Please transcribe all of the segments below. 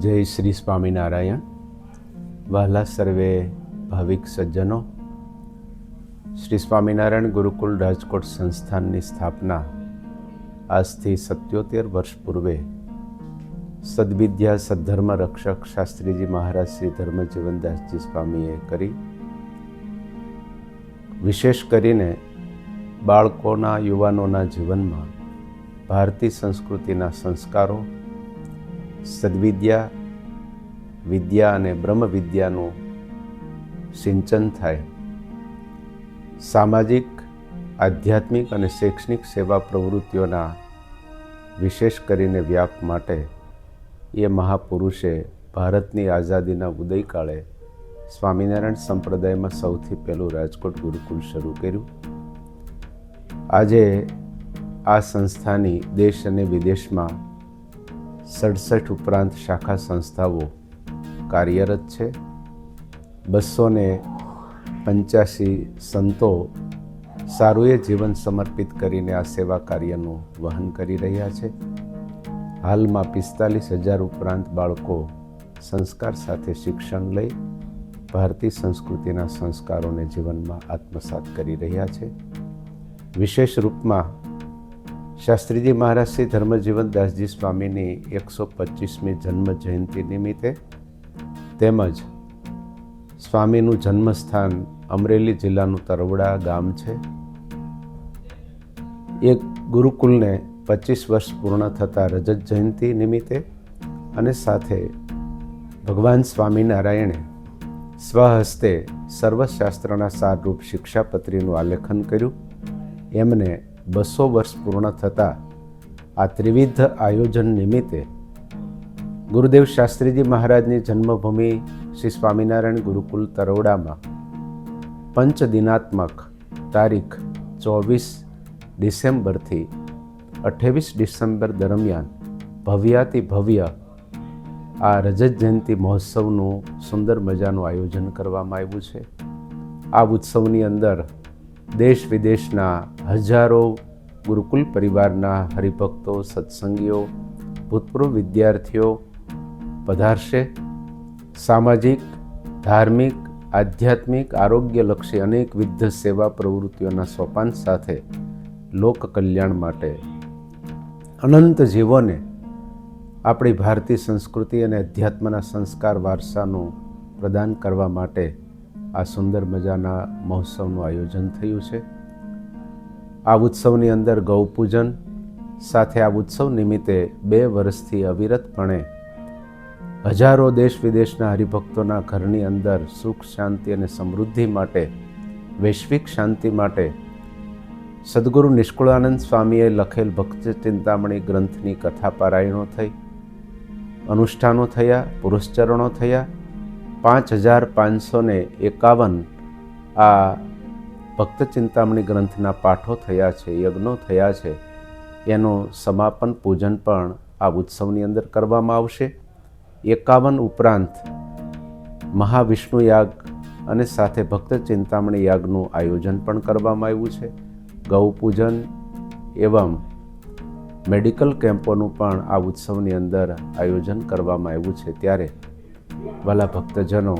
જય શ્રી સ્વામિનારાયણ. વહાલા સર્વે ભાવિક સજ્જનો. શ્રી સ્વામિનારાયણ ગુરુકુલ રાજકોટ સંસ્થાનની સ્થાપના આજથી સત્યોતેર વર્ષ પૂર્વે સદવિદ્યા સદ્ધર્મ રક્ષક શાસ્ત્રીજી મહારાજ શ્રી ધર્મજીવનદાસજી સ્વામીએ કરી. વિશેષ કરીને બાળકોના, યુવાનોના જીવનમાં ભારતીય સંસ્કૃતિના સંસ્કારો, સદવિદ્યા વિદ્યા અને બ્રહ્મ વિદ્યાનું સિંચન થાય. સામાજિક, આધ્યાત્મિક અને શૈક્ષણિક સેવા પ્રવૃત્તિઓના વિશેષ કરીને વ્યાપ માટે એ મહાપુરુષે ભારતની આઝાદીના ઉદયકાળે સ્વામિનારાયણ સંપ્રદાયમાં સૌથી પહેલું રાજકોટ ગુરુકુલ શરૂ કર્યું. આજે આ સંસ્થાની દેશ અને વિદેશમાં સડસઠ ઉપરાંત શાખા સંસ્થાઓ કાર્યરત છે. બસો ને પંચ્યાસી સંતો સારું એ જીવન સમર્પિત કરીને આ સેવા કાર્યનું વહન કરી રહ્યા છે. હાલમાં પિસ્તાલીસ હજાર ઉપરાંત બાળકો સંસ્કાર સાથે શિક્ષણ લઈ ભારતીય સંસ્કૃતિના સંસ્કારોને જીવનમાં આત્મસાત કરી રહ્યા છે. વિશેષ રૂપમાં શાસ્ત્રીજી મહારાજ શ્રી ધર્મજીવનદાસજી સ્વામીની એકસો પચીસમી જન્મ જયંતિ નિમિત્તે તેમજ સ્વામીનું જન્મસ્થાન અમરેલી જિલ્લાનું તરવડા ગામ છે. એ ગુરુકુલને પચીસ વર્ષ પૂર્ણ થતાં રજત જયંતિ નિમિત્તે અને સાથે ભગવાન સ્વામિનારાયણે સ્વહસ્તે સર્વશાસ્ત્રના સારરૂપ શિક્ષાપત્રીનું આલેખન કર્યું. એમને બસો વર્ષ પૂર્ણ થતાં આ ત્રિવિધ આયોજન નિમિત્તે ગુરુદેવ શાસ્ત્રીજી મહારાજની જન્મભૂમિ શ્રી સ્વામિનારાયણ ગુરુકુલ તરોડામાં. પંચ દિનાત્મક તારીખ ચોવીસ ડિસેમ્બરથી અઠ્ઠાવીસ ડિસેમ્બર દરમિયાન ભવ્યાતિ ભવ્ય આ રજત જયંતિ મહોત્સવનું સુંદર મજાનું આયોજન કરવામાં આવ્યું છે. આ ઉત્સવની અંદર દેશ વિદેશના હજારો ગુરુકુલ પરિવારના હરિભક્તો, સત્સંગીઓ, ભૂતપૂર્વ વિદ્યાર્થીઓ પધારશે. સામાજિક, ધાર્મિક, આધ્યાત્મિક, આરોગ્યલક્ષી અનેકવિધ સેવા પ્રવૃત્તિઓના સોપાન સાથે લોક કલ્યાણ માટે અનંત જીવોને આપણી ભારતીય સંસ્કૃતિ અને અધ્યાત્મના સંસ્કાર વારસાનું પ્રદાન કરવા માટે આ સુંદર મજાના મહોત્સવનું આયોજન થયું છે. આ ઉત્સવની અંદર ગૌપૂજન સાથે આ ઉત્સવ નિમિત્તે બે વર્ષથી અવિરતપણે હજારો દેશ વિદેશના હરિભક્તોના ઘરની અંદર સુખ, શાંતિ અને સમૃદ્ધિ માટે, વૈશ્વિક શાંતિ માટે સદગુરુ નિષ્કુળાનંદ સ્વામીએ લખેલ ભક્ત ચિંતામણી ગ્રંથની કથા પારાયણો થઈ, અનુષ્ઠાનો થયા, પુરસ્ચરણો થયા, પાંચ હજાર પાંચસો ને એકાવન આ ભક્ત ચિંતામણી ગ્રંથના પાઠો થયા છે, યજ્ઞો થયા છે. એનું સમાપન પૂજન પણ આ ઉત્સવની અંદર કરવામાં આવશે. એકાવન ઉપરાંત મહાવિષ્ણુ યાગ અને સાથે ભક્ત ચિંતામણી યાગનું આયોજન પણ કરવામાં આવ્યું છે. ગૌપૂજન એવમ મેડિકલ કેમ્પોનું પણ આ ઉત્સવની અંદર આયોજન કરવામાં આવ્યું છે. ત્યારે વાલા ભક્તજનો,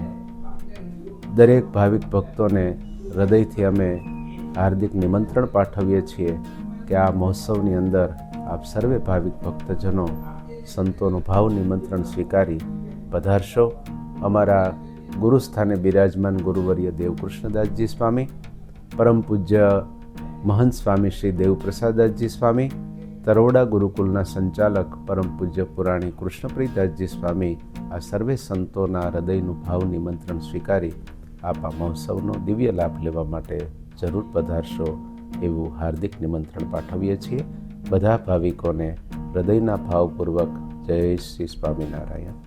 દરેક ભાવિક ભક્તોને હૃદયથી અમે હાર્દિક નિમંત્રણ પાઠવીએ છીએ કે આ મહોત્સવની અંદર આપ સર્વે ભાવિક ભક્તજનો સંતોનું ભાવ નિમંત્રણ સ્વીકારી પધારશો. અમારા ગુરુસ્થાને બિરાજમાન ગુરુવર્ય દેવકૃષ્ણદાસજી સ્વામી, પરમ પૂજ્ય મહંત સ્વામી શ્રી દેવપ્રસાદાસજી સ્વામી, તરોડા ગુરુકુલના સંચાલક પરમ પૂજ્ય પુરાણી કૃષ્ણપ્રીતદાસજી સ્વામી આ સર્વે સંતોના હૃદયનું ભાવ નિમંત્રણ સ્વીકારી આપ મહોત્સવનો દિવ્ય લાભ લેવા માટે જરૂર પધારશો એવું હાર્દિક નિમંત્રણ પાઠવીએ છીએ. બધા ભાવિકોને હૃદયના ભાવપૂર્વક જય શ્રી સ્વામિનારાયણ.